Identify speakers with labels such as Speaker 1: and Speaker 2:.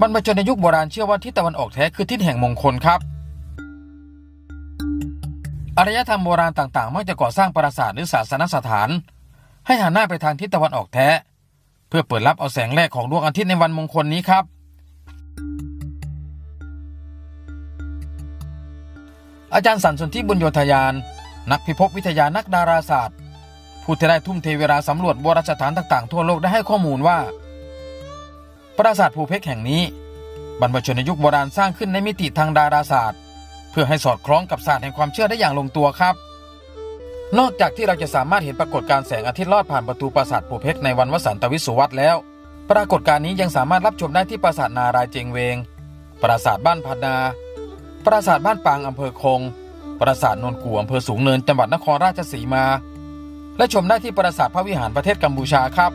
Speaker 1: บรรพชนในยุคโบราณเชื่อว่าทิศตะวันออกแท้คือทิศแห่งมงคลครับอารยธรรมโบราณต่างๆ มักจะก่อสร้างปราสาทหรือศาสนสถาน ให้หันหน้าไปทางทิศตะวันออกแท้ เพื่อเปิดรับเอาแสงแรกของดวงอาทิตย์ในวันมงคลนี้ครับ อาจารย์สันสนธิบุญโยธยาน นักพิภพวิทยานักดาราศาสตร์ ผู้ที่ได้ทุ่มเทเวลาสำรวจโบราณสถานต่างๆ ทั่วโลกได้ให้ข้อมูลว่า ปราสาทภูเพกแห่งนี้ บรรพชนในยุคโบราณสร้างขึ้นในมิติทางดาราศาสตร์ เพื่อให้สอดคล้องกับศาสตร์แห่งความเชื่อได้อย่างลงตัวครับ นอกจากที่เราจะสามารถเห็นปรากฏการแสงอาทิตย์ลอดผ่านประตูปราสาทภูเพกในวันวสันตวิสุวัตแล้ว ปรากฏการณ์นี้ยังสามารถรับชมได้ที่ปราสาทนารายเจงเวง ปราสาทบ้านพันนา ปราสาทบ้านปางอำเภอคง ปราสาทนนกู่อำเภอสูงเนินจังหวัดนครราชสีมา และชมได้ที่ปราสาทพระวิหารประเทศกัมพูชาครับ